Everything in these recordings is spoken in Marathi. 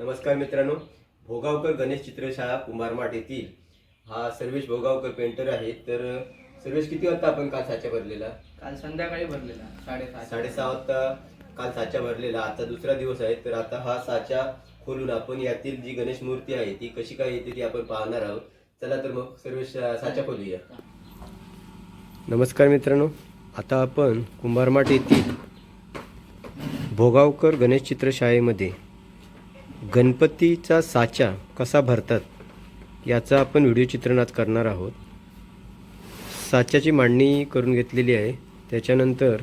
नमस्कार मित्रांनो भोगावकर गणेश चित्रशाळा कुंभारमाठ येथील हा सर्वेश भोगावकर पेंटर आहे. तर सर्वेश किती वाजता आपण काल साचा भरलेला? काल संध्याकाळी भरलेला साडेसहा. साडेसहा वाजता काल साचा भरलेला. आता दुसरा दिवस आहे तर आता हा साचा खोलून आपण यातील जी गणेश मूर्ती आहे ती कशी काय येते ती आपण पाहणार आहोत. चला तर मग सर्वेश साचा खोलूया. नमस्कार मित्रांनो आता आपण कुंभारमाठ येथील भोगावकर गणेश चित्रशाळेमध्ये गणपतीचा साचा कसा भरतात याचा आपण व्हिडिओ चित्रणात करणार आहोत. साच्याची मांडणी करून घेतलेली आहे. त्याच्यानंतर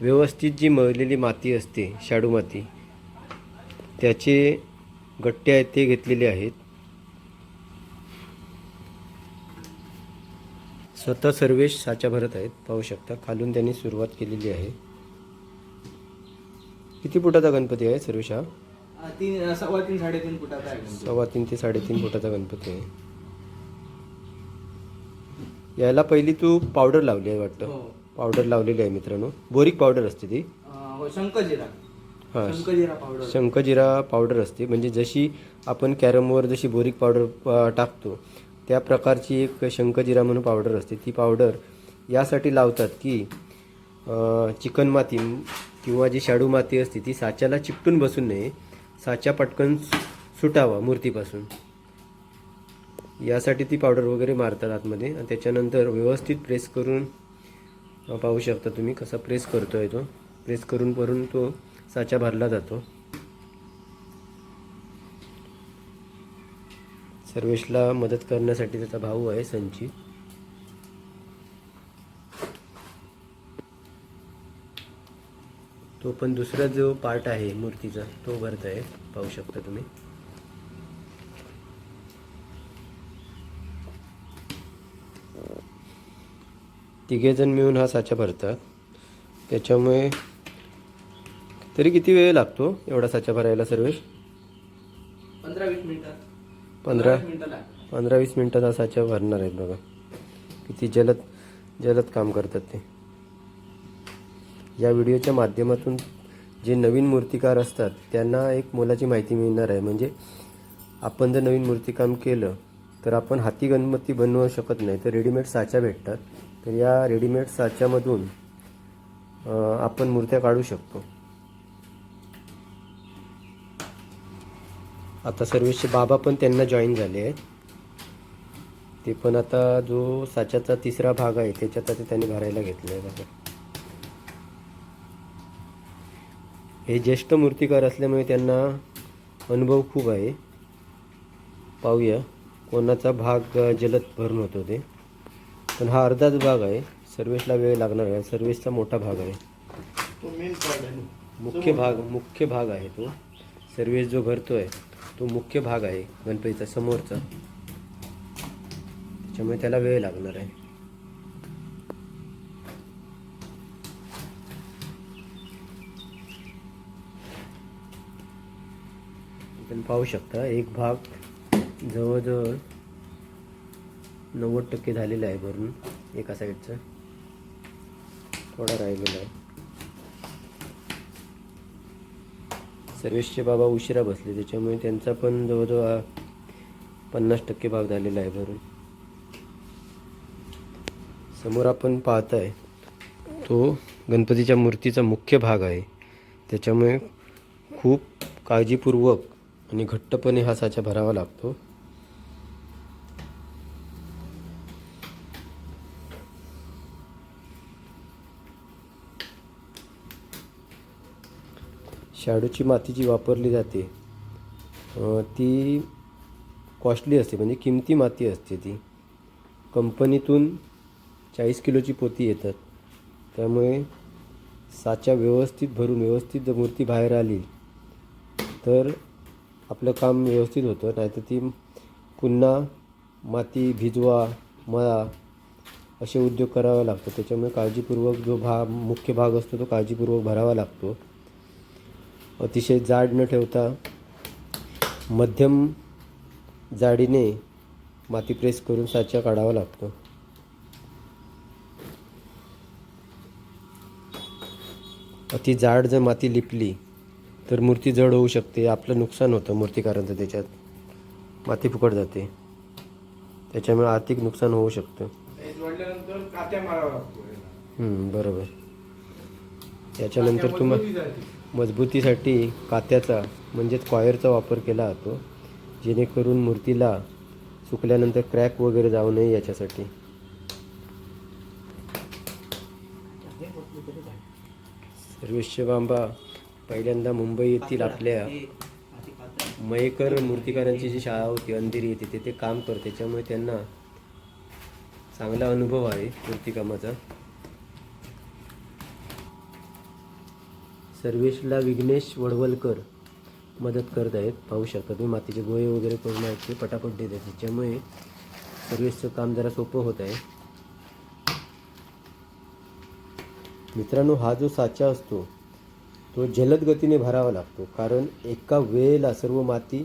व्यवस्थित जी मळलेली माती असते शाडू माती त्याचे गट्टे आहेत ते घेतलेले आहेत. स्वतः सर्वेश साचा भरत आहेत. पाहू शकता खालून त्यांनी सुरुवात केलेली आहे. किती फुटाचा गणपती आहे सर्वेश हा? तीन सव्वा तीन साडेतीन फुटाचा आहे गणपती. सव्वा तीन ते साडेतीन फुटाचा गणपती आहे. याला पहिली तू पावडर लावली आहे वाटतं? हो. पावडर लावलेली आहे मित्रांनो. बोरिक पावडर असते ती. अं, हो शंकरजिरा हां शंकरजिरा पावडर. शंखजिरा पावडर असते. म्हणजे जशी आपण कॅरमवर जशी बोरिक पावडर अ, टाकतो त्या प्रकारची एक शंखजिरा म्हणून पावडर असते. ती पावडर यासाठी लावतात की चिकन माती किंवा जी शाडू माती असते ती साच्याला चिकटून बसून नये. साच्या पटकन सुटावा मूर्तीपासून. यासाठी ती पावडर वगैरे मारतात आतमध्ये आणि त्याच्यानंतर व्यवस्थित प्रेस करून पाहू शकता तुम्ही कसा प्रेस करतो आहे तो. प्रेस करून करून तो साचा भरला जातो. सर्वेशला मदत करण्यासाठी त्याचा भाऊ आहे संचित तो पण दुसरा जो पार्ट आहे मूर्तीचा तो भरत आहे. पाहू शकता तुम्ही. तिघेजण मिळून हा साचा भरतात. त्याच्यामुळे तरी किती वेळ लागतो एवढा साचा भरायला सर्वेश? पंधरा वीस मिनिटात पंधरा. पंधरा वीस मिनिटात हा साचा भरणार आहेत बघा. किती जलद जलद काम करतात ते. या व्हिडिओच्या माध्यमातून जे नवीन मूर्तिकार असतात त्यांना एक मोलाची माहिती मिळणार आहे. म्हणजे आपण जर नवीन मूर्तिकाम केलं तर आपण हाती गणपती बनवू शकत नाही तर रेडीमेड साच्या भेटतात. तर या रेडीमेड साच्यामधून आपण मूर्त्या काढू शकतो. आता सर्वेचे बाबा पण त्यांना जॉईन झाले आहेत. ते पण आता जो साच्याचा तिसरा भाग आहे त्याच्यात आता त्यांनी भरायला घेतलं आहे बघा हे ज्येष्ठ मूर्तिकार असल्यामुळे त्यांना अनुभव खूप आहे. पाहूया कोणाचा भाग जलद भरून होतो ते. पण हा अर्धाच भाग आहे. सर्वेशला वेळ लागणार आहे. सर्वेशचा मोठा भाग आहे. आहे. मुख्य भाग मुख्य भाग आहे तो. सर्वेश जो भरतोय तो मुख्य भाग आहे गणपतीचा समोरचा. त्याच्यामुळे त्याला वेळ लागणार आहे. आपण पाहू शकता एक भाग जवळजवळ नव्वद टक्के झालेला आहे भरून एका साईडचा थोडा राहिलेला आहे. सर्वेशचे बाबा उशिरा बसले त्याच्यामुळे त्यांचा पण जवळजवळ पन्नास टक्के भाग झालेला आहे भरून. समोर आपण पाहताय तो गणपतीच्या मूर्तीचा मुख्य भाग आहे. त्याच्यामुळे खूप काळजीपूर्वक आणि घट्टपणे हा साचा भरावा लागतो. शाडूची माती जी वापरली जाते ती कॉस्टली असते म्हणजे किमती माती असते ती. कंपनीतून चाळीस किलोची पोती येतात. त्यामुळे साच्या व्यवस्थित भरून व्यवस्थित जर मूर्ती बाहेर आली तर आपलं काम व्यवस्थित होतं नाहीतर ती पुन्हा माती भिजवा मळा असे उद्योग करावा लागतो. त्याच्यामुळे काळजीपूर्वक जो भाग मुख्य भाग असतो तो काळजीपूर्वक भरावा लागतो. अतिशय जाड न ठेवता मध्यम जाडीने माती प्रेस करून साचा काढावा लागतो. अति जाड जर माती लिपली तर मूर्ती जड होऊ शकते आपलं नुकसान होतं मूर्तिकारांचं त्याच्यात. माती फुकट जाते. त्याच्यामुळे आर्थिक नुकसान होऊ शकतं. बरोबर. त्याच्यानंतर तुम्हाला मजबुतीसाठी. कात्याचा म्हणजेच कॉयरचा वापर केला जातो जेणेकरून मूर्तीला सुकल्यानंतर क्रॅक वगैरे जाऊ नये याच्यासाठी. सर्वेश्वर बांबा पहिल्यांदा मुंबई येथील आपल्या मयेकर मूर्तिकारांची जी शाळा होती अंधेरी येते तिथे काम करते त्याच्यामुळे त्यांना चांगला अनुभव आहे मूर्तिकामाचा सर्वेशला विघ्नेश वडवलकर मदत करत आहेत. पाहू शकता तुम्ही मातीचे गोळे वगैरे करून आहेत ते पटापट देत आहेत. त्याच्यामुळे सर्वेशचं काम जरा सोपं होत आहे. मित्रांनो हा जो साचा असतो तो जलद गतीने भरावा लागतो कारण एका वेळेला सर्व माती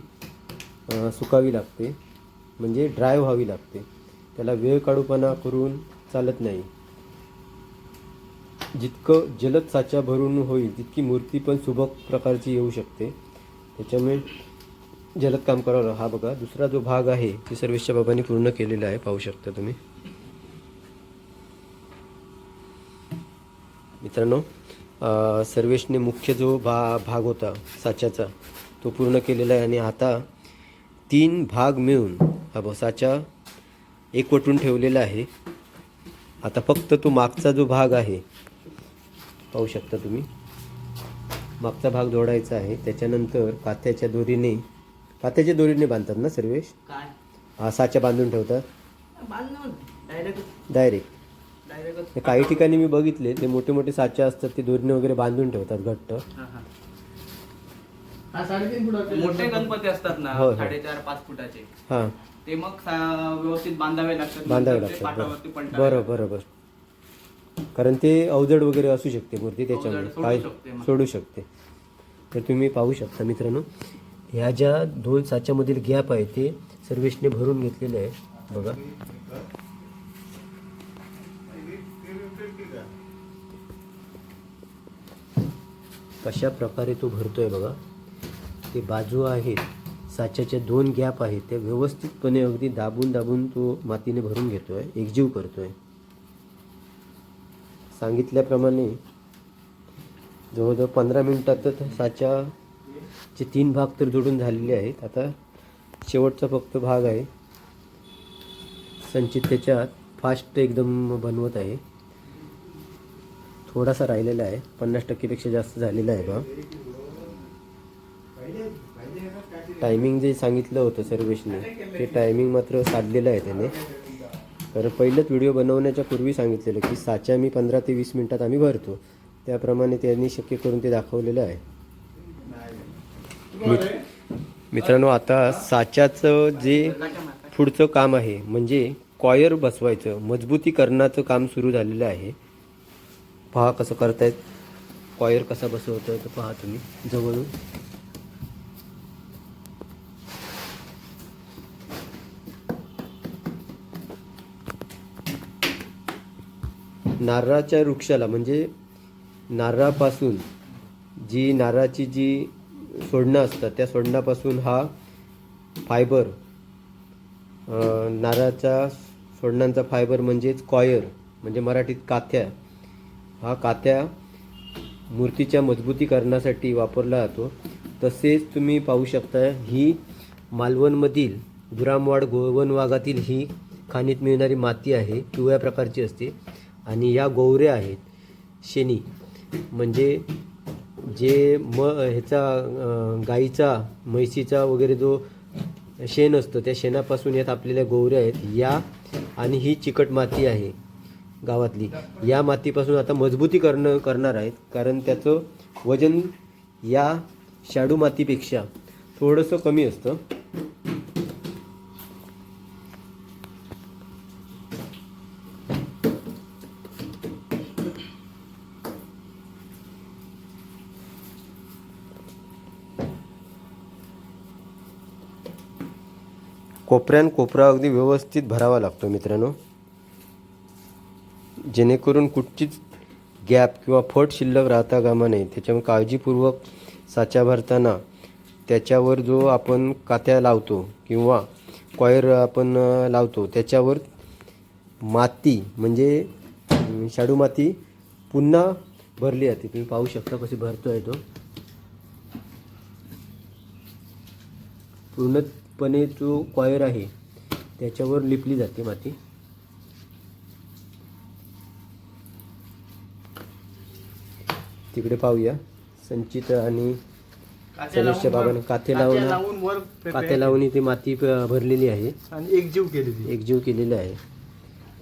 सुकावी लागते म्हणजे ड्राय व्हावी लागते. त्याला वेळ काढूपणा करून चालत नाही. जितकं जलद साचा भरून होईल तितकी मूर्ती पण सुबक प्रकारची येऊ शकते. त्याच्यामुळे जलद काम करावं. हा बघा दुसरा जो भाग आहे ते सर्वेशच्या बाबांनी पूर्ण केलेला आहे. पाहू शकता तुम्ही. मित्रांनो सर्वेशने मुख्य जो भा भाग होता साच्याचा तो पूर्ण केलेला आहे आणि आता तीन भाग मिळून हा बघ साचा एकवटून ठेवलेला आहे. आता फक्त तो मागचा जो भाग आहे पाहू शकता तुम्ही मागचा भाग जोडायचा आहे. त्याच्यानंतर कात्याच्या दोरीने कात्याच्या दोरीने बांधतात ना सर्वेश? काय? हा साच्या बांधून ठेवतात. बांधून डायरेक्ट काही ठिकाणी मी बघितले ते मोठे मोठे साचे असतात ते दोरीने वगैरे बांधून ठेवतात घट्ट. हा मोठे गणपती असतात ना. साडेचार पाच फुटाचे. हां. ते मग सा- व्यवस्थित बांधावे लागतात बांधावे नंतर ते लागतात पाटावरती बरं बरं बरोबर कारण ते अवजड वगैरे असू शकते मूर्ती त्याच्यामुळे. सोडू काय शकते मग. सोडू शकते. तर तुम्ही पाहू शकता मित्रांनो ह्या ज्या दोन साच्यामधील गॅप आहे ते सर्वेशने भरून घेतलेले आहे. बघा. कशा प्रकारे तो भरतो आहे बघा. ते बाजू आहेत साच्याच्या दोन गॅप आहेत त्या व्यवस्थितपणे अगदी दाबून दाबून तो मातीने भरून घेतो आहे एकजीव करतो आहे सांगितल्याप्रमाणे जवळजवळ पंधरा मिनटातच साच्याचे तीन भाग तर जोडून झालेले आहेत. आता शेवटचा फक्त भाग आहे. संचित त्याच्यात फास्ट एकदम बनवत आहे. थोडासा राहिलेला आहे. पन्नास टक्केपेक्षा जास्त झालेला आहे बा. टायमिंग जे सांगितलं होतं सर्वेशने ते टायमिंग मात्र साधलेलं आहे त्याने. कारण पहिलंच व्हिडिओ बनवण्याच्या पूर्वी सांगितलेलं की साच्या मी पंधरा ते वीस मिनिटात आम्ही भरतो. त्याप्रमाणे त्यांनी शक्य करून ते दाखवलेलं आहे. मित्रांनो आता साच्याचं जे पुढचं काम आहे म्हणजे कॉयर बसवायचं मजबूतीकरणाचं काम सुरू झालेलं आहे. पहा कसं करतायत. कॉयर कसा बसवतोय तर पहा तुम्ही जवळून. नारळाच्या वृक्षाला म्हणजे नारळापासून जी नारळाची जी सोडणं असतात त्या सोडण्यापासून हा फायबर नारळाच्या सोडणांचा फायबर म्हणजेच कॉयर म्हणजे मराठीत काथ्या. हा कात्या मूर्तीच्या मजबूतीकरणासाठी वापरला जातो. तसेच तुम्ही पाहू शकता ही मालवणमधील गुरामवाड गोवन वाघातील ही खाणीत मिळणारी माती आहे पिवळ्या प्रकारची असते. आणि या गोवऱ्या आहेत शेणी. म्हणजे जे म ह्याचा गाईचा म्हैसीचा वगैरे जो शेण असतं त्या शेणापासून यात आपल्याला गोवऱ्या आहेत. या आणि ही चिकट माती आहे. गावातली. या मातीपासून आता मजबूती करणं करणार आहेत. कारण त्याचं वजन या शाडू मातीपेक्षा थोडंसं कमी असतं. कोपऱ्यान कोपरा अगदी व्यवस्थित भरावा लागतो मित्रांनो. जेणेकरून कुठचीच गॅप किंवा फट शिल्लक राहता कामा नये. त्याच्यामुळे काळजीपूर्वक साचा भरताना त्याच्यावर जो आपण कात्या लावतो किंवा कॉयर आपण लावतो त्याच्यावर माती म्हणजे शाडू माती पुन्हा भरली जाते. तुम्ही पाहू शकता कशी आहे तो. पूर्णपणे जो कॉयर आहे त्याच्यावर लिपली जाते माती. तिकडे पाहूया. संचित आणि सदस्य बाबांनी काथे लावून वर काथे लावून इथे माती भरलेली आहे. आणि एकजीव केली ती एकजीव केलेला आहे.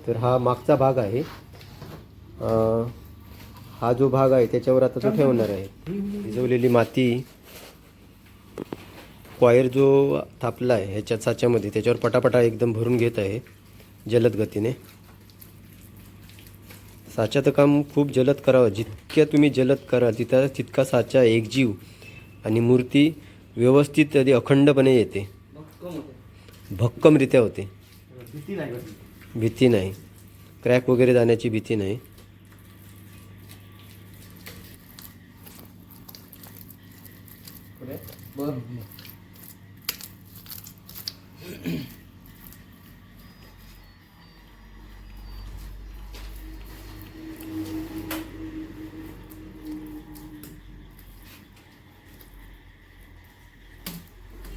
तर हा मागचा भाग आहे. हा जो भाग आहे त्याच्यावर आता तो ठेवणार आहे. भिजवलेली माती कॉयर जो थापला आहे ह्याच्या साच्यामध्ये त्याच्यावर पटापटा एकदम भरून घेत आहे जलद गतीने. साच्याचं काम खूप जलद करावं. जितक्या तुम्ही जलद कराल तिथं तितका साचा एकजीव आणि मूर्ती व्यवस्थित आधी अखंडपणे येते. भक्कमरित्या होते. भीती नाही. कसली. भीती नाही क्रॅक वगैरे जाण्याची भीती नाही.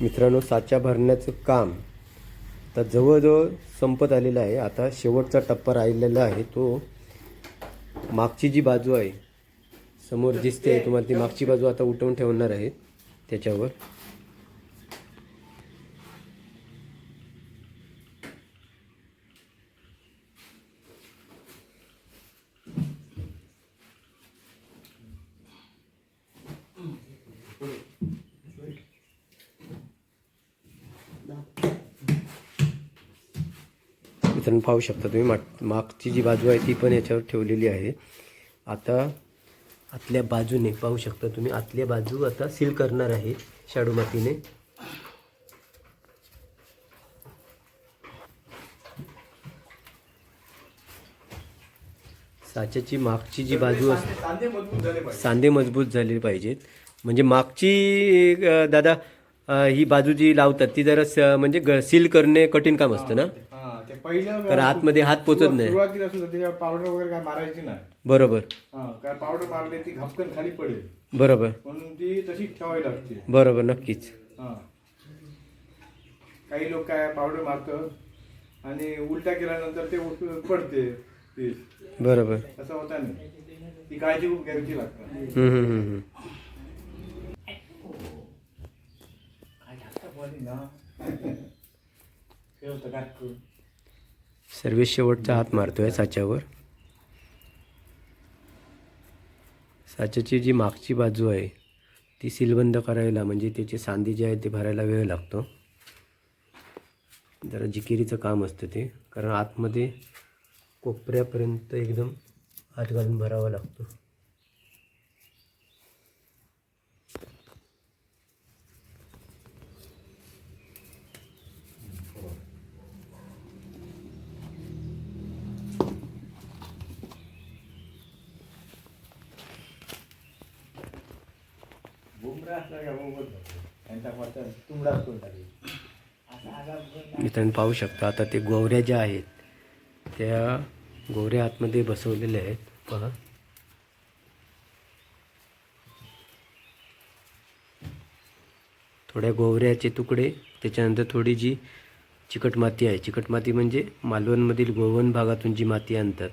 मित्रांनो साचा भरण्याचं काम आता जवळजवळ संपत आलेलं आहे. आता शेवटचा टप्पा राहिलेला आहे. तो मागची जी बाजू आहे समोर दिसते तुम्हाला ती मागची बाजू आता उठवून ठेवणार आहे त्याच्यावर. मित्रांनो पाहू शकता तुम्ही. माग मागची जी बाजू आहे ती पण याच्यावर ठेवलेली आहे. आता आतल्या बाजूने पाहू शकता तुम्ही. आतल्या बाजू आता सील करणार आहे शाडू मातीने. साच्याची मागची जी बाजू असते सांधे मजबूत झाले पाहिजेत. म्हणजे मागची दादा ही बाजू जी लावतात ती जरा म्हणजे सील करणे कठीण काम असतं ना? ते पहिलं कारण आतमध्ये हात पोचत नाही. सुरुवातीला सुद्धा त्याच्यावर पावडर वगैरे काय मारायची नाही. बरोबर. हा काय पावडर मारले ती घपकन खाली पडेल. बरोबर. म्हणून ती तशीच ठेवावी लागते. बरोबर नक्कीच. हा. काही लोक काय पावडर मारतात आणि उलटा केल्यानंतर ते पडते बरोबर. असं होता नाही ती काळजी खूप घ्यायची लागते. हम्म, हम्म, हम्म, हम्म. काय बोली ना? हे होतं काय सर्वेश शेवटचा हात मारतो आहे साच्यावर. साच्याची जी मागची बाजू आहे ती सीलबंद करायला म्हणजे त्याचे सांधे जे आहेत ते भरायला वेळ लागतो. जरा जिकिरीचं काम असतं ते कारण आतमध्ये कोपऱ्यापर्यंत एकदम हात घालून भरावा लागतो बुमरा असला का बोंबच जातो. त्यांचा मत तुंबडाच करून टाकली असा आगार पण मित्रांनो पाहू शकता. आता ते गोवऱ्या ज्या आहेत त्या गोवऱ्या आतमध्ये बसवलेल्या आहेत. पहा. थोड्या गोवऱ्याचे तुकडे त्याच्यानंतर थोडी जी चिकट माती आहे. चिकट माती म्हणजे मालवणमधील गोवन भागातून जी माती आणतात.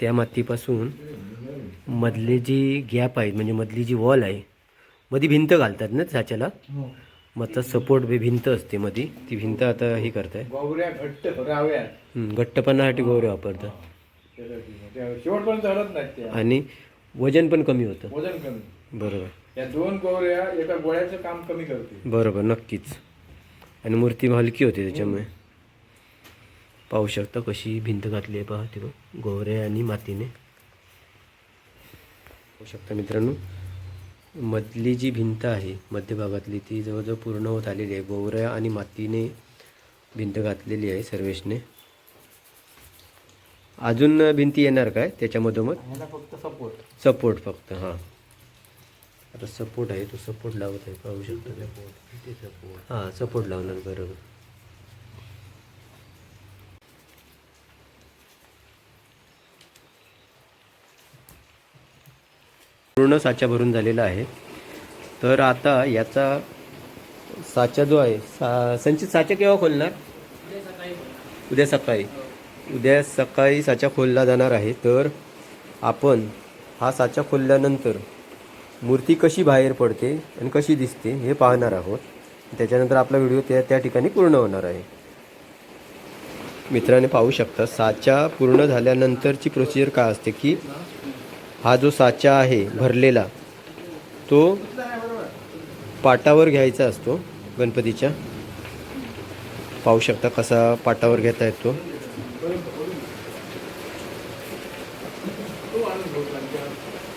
त्या मातीपासून मधले जी गॅप आहेत म्हणजे मधली जी वॉल आहे मध्ये भिंत घालतात ना साच्याला मग सपोर्ट भिंत असते मध्ये ती भिंत आता हे करताय. गोवऱ्या घट्टपणासाठी गोवरे वापरतात. आणि वजन पण कमी होतं. वजन कमी. बरोबर. या दोन गोवऱ्या एका गोळ्याचं काम कमी करते बरोबर नक्कीच. आणि मूर्ती हलकी होती त्याच्यामुळे. पाहू शकता कशी भिंत घातली आहे पहा ती बघ. गोवऱ्या आणि मातीने. पाहू शकता मित्रांनो मधली जी भिंत आहे मध्यभागातली ती जवळजवळ पूर्ण होत आलेली आहे. गोवऱ्या आणि मातीने भिंत घातलेली आहे सर्वेशने अजून भिंती येणार काय त्याच्या मधोमध ह्याला फक्त सपोर्ट सपोर्ट फक्त हां. आता सपोर्ट आहे तो सपोर्ट लावत आहे पाहू शकतो. हां सपोर्ट लावणार बरोबर. पूर्ण साचा भरून झालेला आहे. तर आता याचा साचा जो आहे सा संचित साचा केव्हा खोलणार? उद्या सकाळी. उद्या सकाळी साचा खोलला जाणार आहे. तर आपण हा साचा खोलल्यानंतर मूर्ती कशी बाहेर पडते आणि कशी दिसते हे पाहणार आहोत. त्याच्यानंतर आपला व्हिडिओ त्या त्या ठिकाणी पूर्ण होणार आहे. मित्राने पाहू शकता साचा पूर्ण झाल्यानंतरची प्रोसिजर काय असते की हा जो साचा आहे भरलेला तो पाटावर घ्यायचा असतो गणपतीच्या. पाहू शकता कसा पाटावर घेता येतो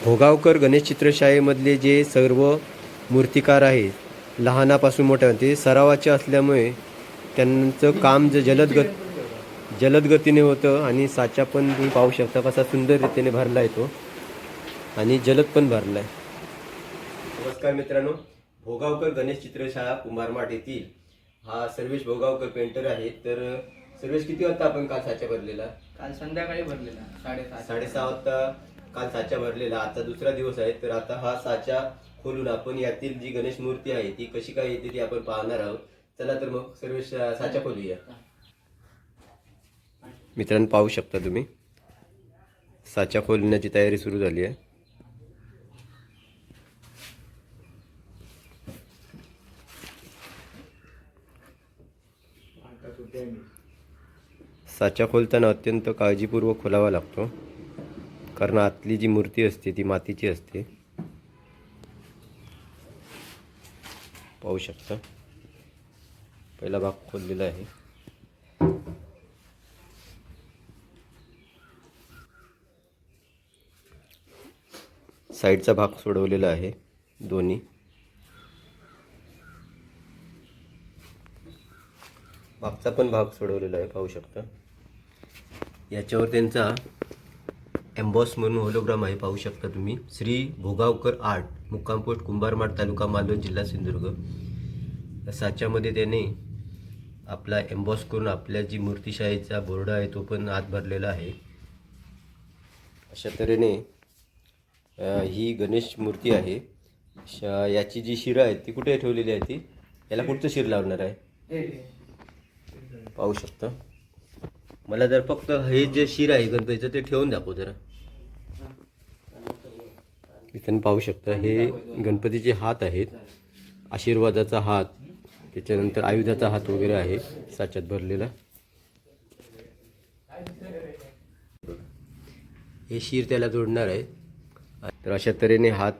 भोगावकर गणेश चित्रशाळेमधले जे सर्व मूर्तिकार आहेत लहानापासून मोठ्या ते सरावाचे असल्यामुळे त्यांचं काम ज जलद गत जलद गतीने होतं आणि साचा पण तुम्ही पाहू शकता कसा सुंदर रीतीने भरला येतो आणि जलद पण भरला आहे नमस्कार मित्रांनो भोगावकर गणेश चित्रशाळा कुंभारमाठ येथील हा सर्वेश भोगावकर पेंटर आहे. तर सर्वेश किती वाजता आपण काल साचा भरलेला? काल संध्याकाळी भरलेला साडेसात साडेसहा वाजता काल साचा भरलेला. आता दुसरा दिवस आहे तर आता हा साचा खोलून आपण यातील जी गणेश मूर्ती आहे ती कशी काय येते ती आपण पाहणार आहोत. चला तर मग सर्वेश साचा खोलूया. मित्रांनो पाहू शकता तुम्ही साचा खोलण्याची तयारी सुरू झाली आहे आता सुट्ट्या आहे मी. साचा खोलताना अत्यंत काळजीपूर्वक खोलावा लागतो. कारण आतली जी मूर्ती असते ती मातीची असते. पाहू शकता. पहिला भाग खोललेला आहे. साईडचा भाग सोडवलेला आहे दोन्ही. मागचा पण भाग सोडवलेला आहे पाहू शकता. याच्यावर त्यांचा एम्बॉस म्हणून होलोग्राम आहे पाहू शकता तुम्ही. श्री भोगावकर आर्ट मुक्कामपोस्ट कुंभारमाड तालुका मालवण जिल्हा सिंधुदुर्ग. साच्यामध्ये त्याने आपला एम्बॉस करून आपल्या जी मूर्तिशाहीचा बोर्ड आहे तो पण आत भरलेला आहे. अशा तऱ्हेने ही गणेश मूर्ती आहे. श- याची जी शिरं आहे ती कुठे ठेवलेली आहे ती? याला कुठचं शिर लावणार आहे? पाहू शकता. मला जर फक्त हे जे शिर आहे गणपतीचं ते ठेवून दाखव जरा. इथं पाहू शकता हे गणपतीचे हात आहेत. आशीर्वादाचा हात त्याच्यानंतर आयुधाचा हात वगैरे आहे साच्यात भरलेला. हे शिर त्याला जोडणार आहे. तर अशा तऱ्हेने हात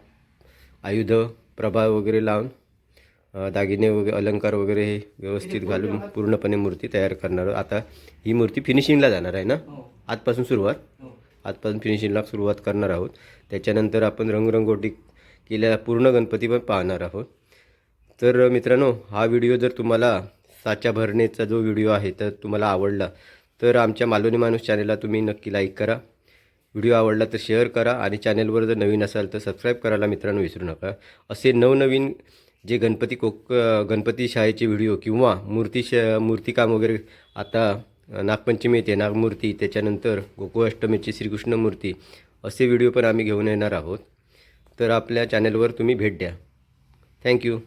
आयुध प्रभाव वगैरे लावून दागिने वगैरे अलंकार वगैरे हे व्यवस्थित घालून पूर्णपणे मूर्ती तयार करणार. आहोत. आता ही मूर्ती फिनिशिंगला जाणार आहे ना? हो. आजपासून सुरुवात? हो. आजपासून फिनिशिंगला सुरुवात करणार आहोत. त्याच्यानंतर आपण रंगरंगोटी केल्या पूर्ण गणपती पण पाहणार आहोत. तर मित्रांनो हा व्हिडिओ जर तुम्हाला साचा भरणेचा जो व्हिडिओ आहे तर तुम्हाला आवडला तर आमच्या मालवणी माणूस चॅनेलला तुम्ही नक्की लाईक करा. व्हिडिओ आवडला तर शेअर करा आणि चॅनेलवर जर नवीन असाल तर सबस्क्राईब करायला मित्रांनो विसरू नका. असे नवनवीन जे गणपती कोक गणपती शाळेचे व्हिडिओ किंवा मूर्ती श मूर्तीकाम वगैरे आता नागपंचमी येते नागमूर्ती त्याच्यानंतर गोकुळाष्टमीची श्रीकृष्ण मूर्ती असे व्हिडिओ पण आम्ही घेऊन येणार आहोत. तर आपल्या चॅनलवर तुम्ही भेट द्या. थँक्यू